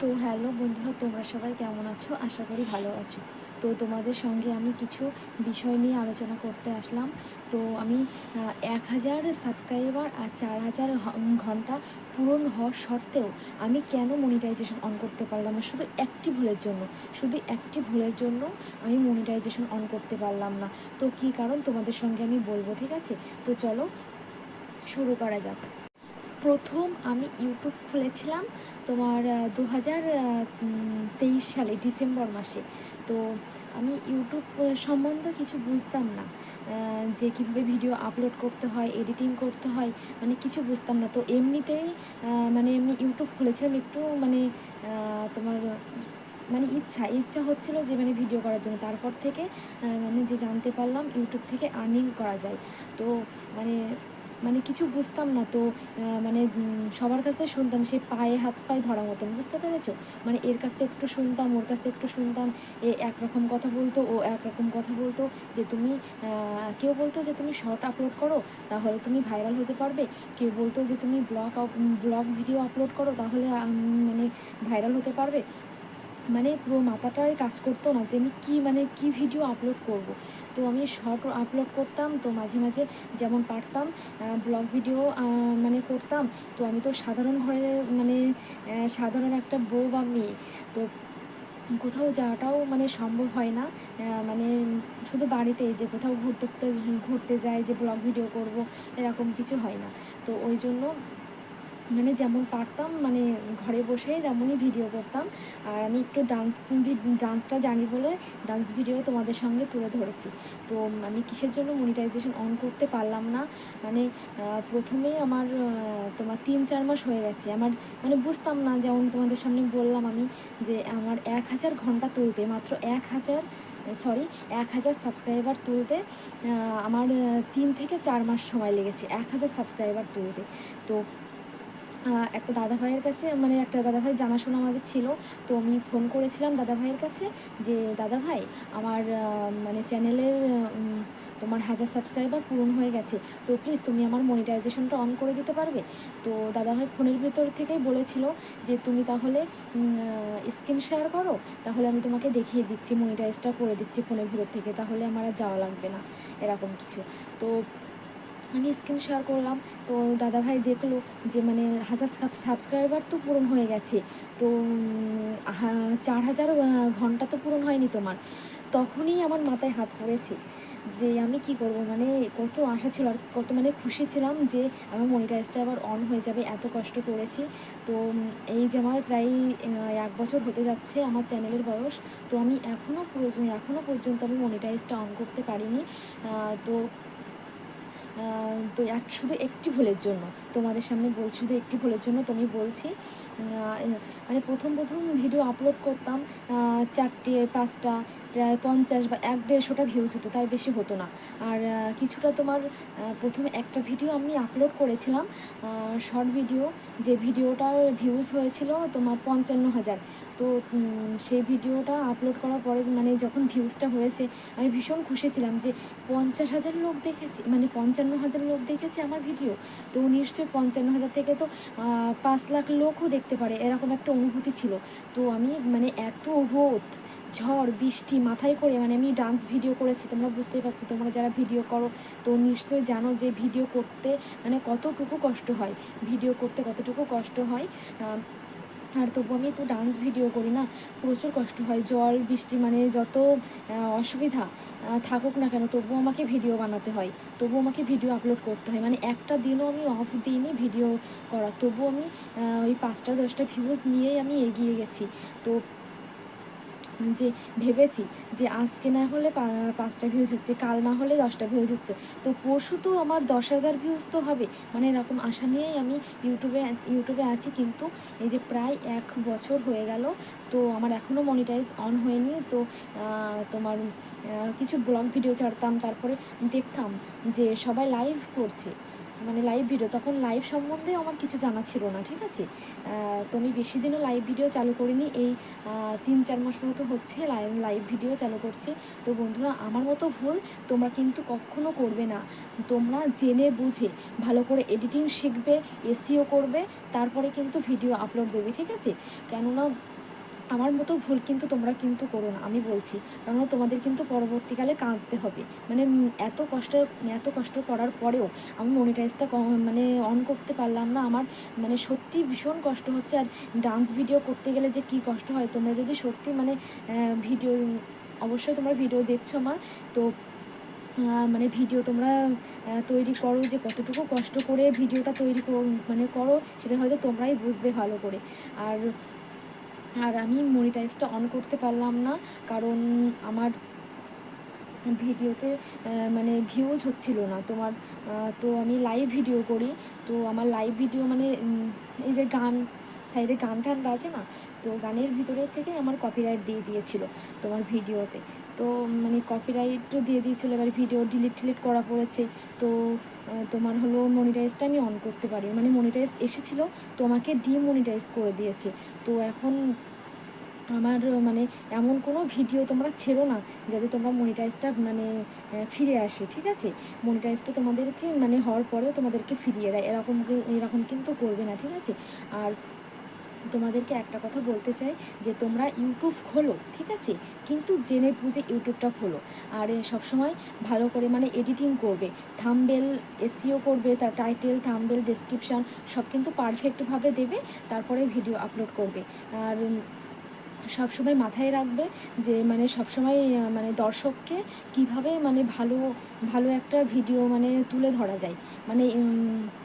তো হ্যালো বন্ধুরা, তোমরা সবাই কেমন আছো? আশা করি ভালো আছো। তো তোমাদের সঙ্গে আমি কিছু বিষয় নিয়ে আলোচনা করতে আসলাম। তো আমি এক হাজার সাবস্ক্রাইবার আর চার হাজার ঘণ্টা পূরণ হওয়ার সত্ত্বেও আমি কেন মনিটাইজেশন অন করতে পারলাম না? শুধু একটি ভুলের জন্য, শুধু একটি ভুলের জন্য আমি মনিটাইজেশন অন করতে পারলাম না। তো কী কারণ তোমাদের সঙ্গে আমি বলব, ঠিক আছে? তো চলো শুরু করা যাক। প্রথম আমি ইউটিউব খুলেছিলাম। তোমার দু হাজার তেইশ সালে, ডিসেম্বর মাসে। তো আমি ইউটিউব সম্বন্ধে কিছু বুঝতাম না যে কীভাবে ভিডিও আপলোড করতে হয়, এডিটিং করতে হয় মানে কিছু বুঝতাম না। তো এমনিতেই মানে আমি ইউটিউব খুলেছিলাম একটু মানে তোমার মানে ইচ্ছা ইচ্ছা হচ্ছিল যে মানে ভিডিও করার জন্য। তারপর থেকে মানে যে জানতে পারলাম, ইউটিউব থেকে আর্নিং করা যায়। তো মানে মানে কিছু বুঝতাম না তো মানে সবার কাছ থেকে শুনতাম, সে পায়ে হাত পায়ে ধরা মতন, বুঝতে পেরেছ? মানে এর কাছ থেকে একটু শুনতাম, ওর কাছ থেকে একটু শুনতাম, এ একরকম কথা বলতো, ও একরকম কথা বলতো, যে তুমি কেউ বলতো যে তুমি শর্ট আপলোড করো, তাহলে তুমি ভাইরাল হতে পারবে। কেউ বলতো যে তুমি ব্লগ ব্লগ ভিডিও আপলোড করো, তাহলে মানে ভাইরাল হতে পারবে। মানে পুরো মাথাটাই কাজ করতো না যে আমি কী মানে কী ভিডিও আপলোড করব। তো আমি শর্ট আপলোড করতাম, তো মাঝে মাঝে যেমন পারতাম ব্লগ ভিডিও মানে করতাম, তো আমি তো সাধারণ ঘরে মানে সাধারণ একটা বউ বা মেয়ে, তো কোথাও যাওয়াটাও মানে সম্ভব হয় না মানে শুধু বাড়িতেই যে কোথাও ঘুরতে ঘুরতে যাই, যে ব্লগ ভিডিও করব, এরকম কিছু হয় না, তো ওই জন্য মানে যেমন পারতাম মানে ঘরে বসেই তেমনই ভিডিও করতাম। আর আমি একটু ডান্স ডান্সটা জানি বলে ডান্স ভিডিও তোমাদের সঙ্গে তুলে ধরেছি। তো আমি কিসের জন্য মনিটাইজেশন অন করতে পারলাম না? মানে প্রথমেই আমার তোমার তিন চার মাস হয়ে গেছে। আমার মানে বুঝতাম না, যেমন তোমাদের সামনে বললাম আমি যে আমার এক হাজার ঘণ্টা তুলতে, মাত্র এক হাজার সরি এক হাজার সাবস্ক্রাইবার তুলতে আমার তিন থেকে চার মাস সময় লেগেছে, এক হাজার সাবস্ক্রাইবার তুলতে। তো একটা দাদা ভাইয়ের কাছে মানে একটা দাদা ভাই জানাশোনা আমাদের ছিল, তো আমি ফোন করেছিলাম দাদা ভাইয়ের কাছে যে দাদা ভাই আমার মানে চ্যানেলের তোমার হাজার সাবস্ক্রাইবার পূরণ হয়ে গেছে, তো প্লিজ তুমি আমার মনিটাইজেশনটা অন করে দিতে পারবে? তো দাদা ভাই ফোনের ভেতর থেকেই বলেছিল যে, তুমি তাহলে স্ক্রিন শেয়ার করো, তাহলে আমি তোমাকে দেখিয়ে দিচ্ছি মনিটাইজটা করে দিচ্ছি ফোনের ভিতর থেকে, তাহলে আমার আর যাওয়া লাগবে না। এরকম কিছু। তো আমি স্ক্রিন শেয়ার করলাম। তো দাদাভাই দেখল যে মানে হাজার সাবস্ক্রাইবার তো পূরণ হয়ে গেছে। তো চার হাজার ঘণ্টা তো পূরণ হয়নি তোমার। তখনই আমার মাথায় হাত পড়েছে যে আমি কি করব? মানে কত আশা ছিল আর কত মানে খুশি ছিলাম যে আমার মনিটাইজটা আবার অন হয়ে যাবে, এত কষ্ট করেছি। তো এই যে আমার প্রায় এক বছর হতে যাচ্ছে আমার চ্যানেলের বয়স। তো আমি এখনও এখনও পর্যন্ত আমি মনিটাইজটা অন করতে পারিনি। তো তো এক শুধু একটি ভুলের জন্য। তোমাদের সামনে বলছি শুধু একটি ভুলের জন্য তুমি বলছি মানে প্রথম প্রথম ভিডিও আপলোড করতাম চারটে, পাঁচটা প্রায় পঞ্চাশ বা এক দেড়শোটা ভিউজ হতো, তার বেশি হতো না। আর কিছুটা তোমার প্রথমে একটা ভিডিও আমি আপলোড করেছিলাম শর্ট ভিডিও যে ভিডিওটার ভিউজ হয়েছিল তোমার পঞ্চান্ন হাজার। তো সেই ভিডিওটা আপলোড করার পরে মানে যখন ভিউজটা হয়েছে, আমি ভীষণ খুশি ছিলাম যে পঞ্চাশ হাজার লোক দেখেছি মানে পঞ্চান্ন হাজার লোক দেখেছে আমার ভিডিও তো নিশ্চয়ই পঞ্চান্ন হাজার থেকে তো পাঁচ লাখ লোকও দেখতে পারে, এরকম একটা অনুভূতি ছিল। তো আমি মানে এত রোদ ঝড়, বৃষ্টি মাথায় করে মানে আমি ডান্স ভিডিও করেছি, তোমরা বুঝতেই পারছ, তোমরা যারা ভিডিও করো, তো নিশ্চয়ই জানো যে ভিডিও করতে মানে কতটুকু কষ্ট হয়। ভিডিও করতে কতটুকু কষ্ট হয় আর তবু আমি তো ডান্স ভিডিও করি না, প্রচুর কষ্ট হয় জল বৃষ্টি মানে যত অসুবিধা থাকুক না কেন, তবুও আমাকে ভিডিও বানাতে হয়, তবুও আমাকে ভিডিও আপলোড করতে হয় মানে একটা দিনও আমি অফ দিইনি ভিডিও করা তবুও আমি ওই পাঁচটা দশটা ভিউজ নিয়েই আমি এগিয়ে গেছি, তো যে ভেবেছি যে আজকে না হলে পাঁচটা ভিউজ হচ্ছে, কাল না হলে দশটা ভিউজ হচ্ছে, তো পরশু তো আমার দশ হাজার ভিউজ তো হবে। মানে এরকম আশা নিয়েই আমি ইউটিউবে ইউটিউবে আছি, কিন্তু এই যে প্রায় এক বছর হয়ে গেল, তো আমার এখনও মনিটাইজ অন হয়নি, তো তোমার কিছু ব্লগ ভিডিও ছাড়তাম, তারপরে দেখতাম যে সবাই লাইভ করছে। মানে লাইভ ভিডিও তখন লাইভ সম্বন্ধে আমার কিছু জানা ছিল না, ঠিক আছে? তো আমি বেশি দিনও লাইভ ভিডিও চালু করিনি। এই তিন চার মাস মতো হচ্ছে লাইভ লাইভ ভিডিও চালু করছি। তো বন্ধুরা, আমার মতো ভুল তোমরা কিন্তু কখনো করবে না। তোমরা জেনে বুঝে ভালো করে এডিটিং শিখবে এসিও করবে, তারপরে কিন্তু ভিডিও আপলোড দেবে, ঠিক আছে? কেননা আমার মতো ভুল কিন্তু তোমরা কিন্তু করো না, আমি বলছি। কেননা তোমাদের কিন্তু পরবর্তীকালে কাঁদতে হবে। মানে এত কষ্ট এত কষ্ট করার পরেও আমি মনিটাইজটা মানে অন করতে পারলাম না। আমার মানে সত্যি ভীষণ কষ্ট হচ্ছে। আর ডান্স ভিডিও করতে গেলে যে কি কষ্ট হয়, তোমরা যদি সত্যি মানে ভিডিও অবশ্যই তোমরা ভিডিও দেখছ আমার। তো মানে ভিডিও তোমরা তৈরি করো যে কতটুকু কষ্ট করে ভিডিওটা তৈরি মানে করো, সেটা হয়তো তোমরাই বুঝবে ভালো করে। আর আর আমি মনিটাইজটা অন করতে পারলাম না, কারণ আমার ভিডিওতে মানে ভিউজ হচ্ছিল না। তোমার তো আমি লাইভ ভিডিও করি, তো আমার লাইভ ভিডিও মানে এই যে গান সাইডে গান টান বাজে না, তো গানের ভিতরের থেকে আমার কপিরাইট দিয়ে দিয়েছিল তোমার ভিডিওতে তো মানে কপিরাইটও দিয়ে দিয়েছিল, এবার ভিডিও ডিলিট টিলিট করা পড়েছে। তো তোমার হলো মনিটাইজটা আমি অন করতে পারি। মানে মনিটাইজ এসেছিল, তোমাকে ডিমনিটাইজ করে দিয়েছে। তো এখন আমার মানে এমন কোনো ভিডিও তোমরা ছেড়ো না, যাতে তোমরা মনিটাইজটা মানে ফিরে আসে, ঠিক আছে? মনিটাইজটা তোমাদেরকে মানে হওয়ার পরেও তোমাদেরকে ফিরিয়ে দেয়। এরকম এরকম কিন্তু করবে না, ঠিক আছে? আর তোমাদেরকে একটা কথা বলতে চাই যে তোমরা ইউটিউব খোলো, ঠিক আছে? কিন্তু জেনে বুঝে ইউটিউবটা খোলো। আর সবসময় ভালো করে মানে এডিটিং করবে। থামবেল এসিও করবে, তার টাইটেল থামবেল ডেসক্রিপশান সব কিন্তু পারফেক্টভাবে দেবে, তারপরে ভিডিও আপলোড করবে। আর সবসময় মাথায় রাখবে যে মানে সবসময় মানে দর্শককে কীভাবে মানে ভালো ভালো একটা ভিডিও মানে তুলে ধরা যায়। মানে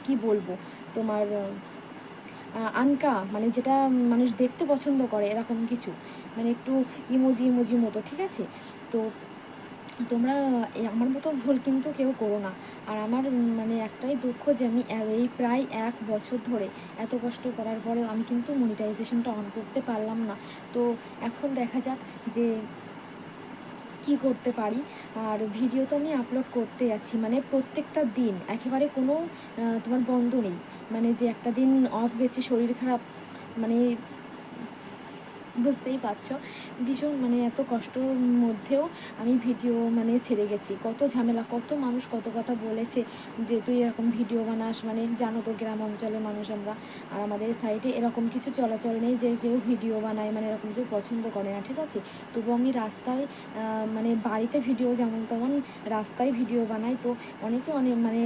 কি বলব? তোমার আনকা মানে যেটা মানুষ দেখতে পছন্দ করে, এরকম কিছু। মানে একটু ইমোজি ইমোজি মতো, ঠিক আছে? তো তোমরা আমার মতো ভুল কিন্তু কেউ করো না। আর আমার মানে একটাই দুঃখ যে আমি এই প্রায় এক বছর ধরে এত কষ্ট করার পরেও আমি কিন্তু মনিটাইজেশনটা অন করতে পারলাম না। তো এখন দেখা যাক যে কি করতে পারি। আর ভিডিও তো আমি আপলোড করতে আছি মানে প্রত্যেকটা দিন, একেবারে কোনো তোমার বন্ধ নেই। মানে যে একটা দিন অফ গেছি শরীর খারাপ মানে বুঝতেই পারছ। ভীষণ মানে এত কষ্টর মধ্যেও আমি ভিডিও মানে ছেড়ে গেছি। কত ঝামেলা, কত মানুষ কত কথা বলেছে যে তুই এরকম ভিডিও বানাস মানে জানো তো গ্রাম অঞ্চলে মানুষ আমরা আর আমাদের সাইডে এরকম কিছু চলাচল নেই যে কেউ ভিডিও বানায় মানে এরকম কেউ পছন্দ করে না, ঠিক আছে? তবু আমি রাস্তায় মানে বাড়িতে ভিডিও যেমন তেমন রাস্তায় ভিডিও বানাই তো অনেকে অনেক মানে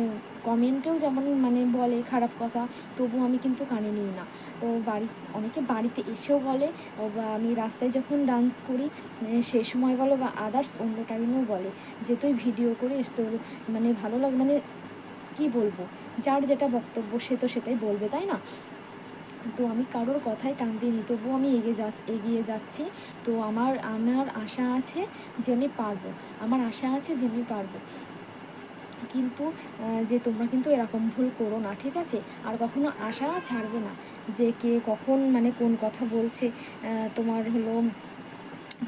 কমেন্টেও যেমন মানে বলে খারাপ কথা তবু আমি কিন্তু কানে নিই না। তো বাড়ি, অনেকে বাড়িতে এসেও বলে বা আমি রাস্তায় যখন ডান্স করি সে সময় বলো বা আদার্স অন্য টাইমেও বলে যে, তুই ভিডিও করিস, তোর মানে ভালো লাগে মানে কি বলব, যার যেটা বক্তব্য সে তো সেটাই বলবে, তাই না? তো আমি কারোর কথায় কান দিইনি, তবুও আমি এগিয়ে যা, এগিয়ে যাচ্ছি। তো আমার আমার আশা আছে যে আমি পারব, আমার আশা আছে যে আমি পারব। কিন্তু যে তোমরা কিন্তু এরকম ভুল করো না, ঠিক আছে? আর কখনো আশা ছাড়বে না যে কে কখন মানে কোন কথা বলছে তোমার হলো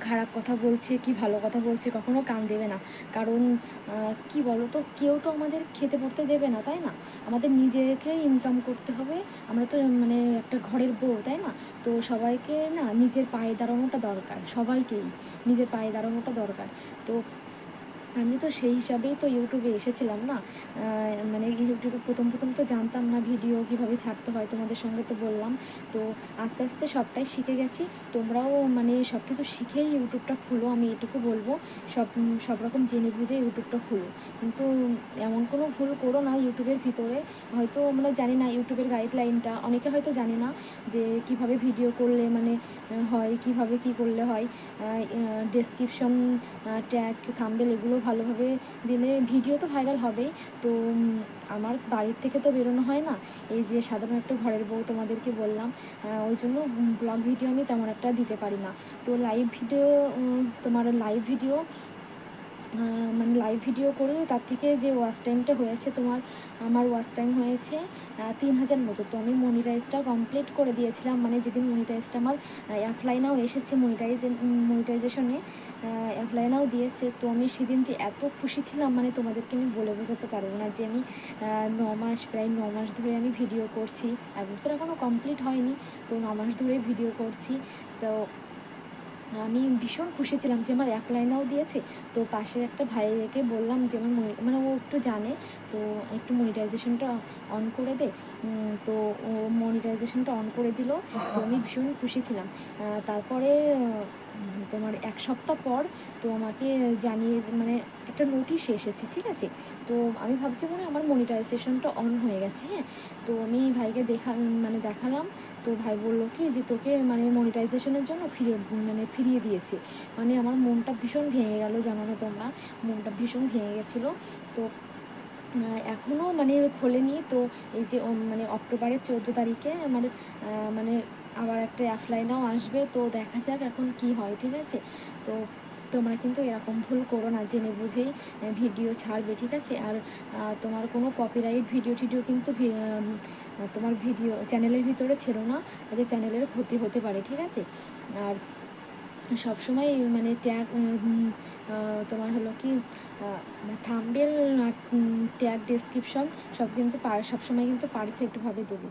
খারাপ কথা বলছে কি ভালো কথা বলছে কখনো কান দেবে না। কারণ কি বলো তো কেউ তো আমাদের খেতে পড়তে দেবে না, তাই না? আমাদের নিজেকে ইনকাম করতে হবে, আমরা তো মানে একটা ঘরের বউ, তাই না? তো সবাইকে না নিজের পায়ে দাঁড়ানোটা দরকার, সবাইকেই নিজের পায়ে দাঁড়ানোটা দরকার। তো আমি তো সেই হিসাবেই তো ইউটিউবে এসেছিলাম না? মানে ইউটিউবে প্রথম প্রথম তো জানতাম না ভিডিও কীভাবে ছাড়তে হয় তোমাদের সঙ্গে তো বললাম। তো আস্তে আস্তে সবটাই শিখে গেছি। তোমরাও মানে সব কিছু শিখেই ইউটিউবটা খুলো, আমি এটুকু বলব। সব সব রকম জেনে বুঝে ইউটিউবটা খুলো। কিন্তু এমন কোনো ভুল করো না ইউটিউবের ভিতরে। হয়তো আমরা জানি না ইউটিউবের গাইডলাইনটা অনেকে হয়তো জানে না যে কীভাবে ভিডিও করলে মানে হয়, কীভাবে কি করলে হয়। ডেসক্রিপশন ট্যাগ থাম্বেল এগুলো ভালোভাবে দিলে ভিডিও তো ভাইরাল হবেই। তো আমার বাড়ির থেকে তো বেরোনো হয় না। এই যে সাধারণ একটা ঘরের বউ তোমাদেরকে বললাম ওই জন্য ব্লগ ভিডিও আমি তেমন একটা দিতে পারি না। তো লাইভ ভিডিও তোমার লাইভ ভিডিও মানে লাইভ ভিডিও করে তার থেকে যে ওয়াচ টাইমটা হয়েছে তোমার, আমার ওয়াচ টাইম হয়েছে তিন হাজার মতো। তো আমি মনিটাইজটা কমপ্লিট করে দিয়েছিলাম। মানে যেদিন মনিটাইজটা আমার অ্যাফলাইনাও এসেছে মনিটাইজ মনিটাইজেশনে অ্যাফলাইনাও দিয়েছে। তো আমি সেদিন যে এত খুশি ছিলাম মানে তোমাদেরকে আমি বলে বোঝাতে পারব না যে আমি ন মাস, প্রায় ন মাস ধরে আমি ভিডিও করছি। এক বছর এখনও কমপ্লিট হয়নি, তো ন মাস ধরে ভিডিও করছি। তো আমি ভীষণ খুশি ছিলাম যে আমার এক লাইনাও দিয়েছে। তো পাশের একটা ভাইকে বললাম যে আমার মনি- মানে ও একটু জানে, তো একটু মনিটাইজেশনটা অন করে দে। তো ও মনিটাইজেশনটা অন করে দিল। তো আমি ভীষণ খুশি ছিলাম। তারপরে তোমার এক সপ্তাহ পর তো আমাকে জানিয়ে মানে একটা নোটিশ এসেছে, ঠিক আছে? তো আমি ভাবছি মনে আমার মনিটাইজেশনটা অন হয়ে গেছে হ্যাঁ? তো আমি ভাইকে দেখা মানে দেখালাম, তো ভাই বলল কি যে তোকে মানে মনিটাইজেশনের জন্য ফিরে মানে ফিরিয়ে দিয়েছে। মানে আমার মনটা ভীষণ ভেঙে গেল, জানো না তোমরা? মনটা ভীষণ ভেঙে গেছিল। তো এখনও মানে খোলেনি। তো এই যে মানে অক্টোবরের চৌদ্দো তারিখে আমার মানে আবার একটা অ্যাফলাইনাও আসবে। তো দেখা যাক এখন কি হয়, ঠিক আছে? তো তোমরা কিন্তু এরকম ভুল করো না, জেনে বুঝেই ভিডিও ছাড়বে, ঠিক আছে? আর তোমার কোনো কপিরাইট ভিডিও টিডিও কিন্তু তোমার ভিডিও চ্যানেলের ভিতরে ছিল না, তাতে চ্যানেলের ক্ষতি হতে পারে, ঠিক আছে? আর সবসময় মানে ট্যাগ তোমার হলো কি থাম্বেল ট্যাগ ডেসক্রিপশন সব কিন্তু সবসময় কিন্তু পারফেক্টভাবে দেবে।